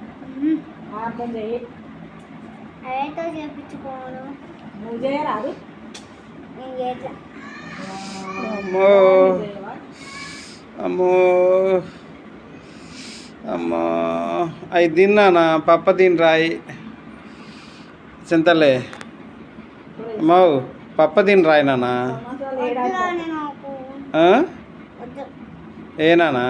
అమ్మ అడుగు సంకేతిక అర్థం చెయ్యి అదేంటో చేపించుకోను. నువ్వు చేయరాదు నేను చేయట్లా. అమ్మో. అమ్మో. అమ్మో. అవి తిన్నానా పప్ప తిని రాయి చింతలే. అమ్మో పప్ప తిని రాయి నేను నాకు ఆ? వద్దు. ఏ నాన్న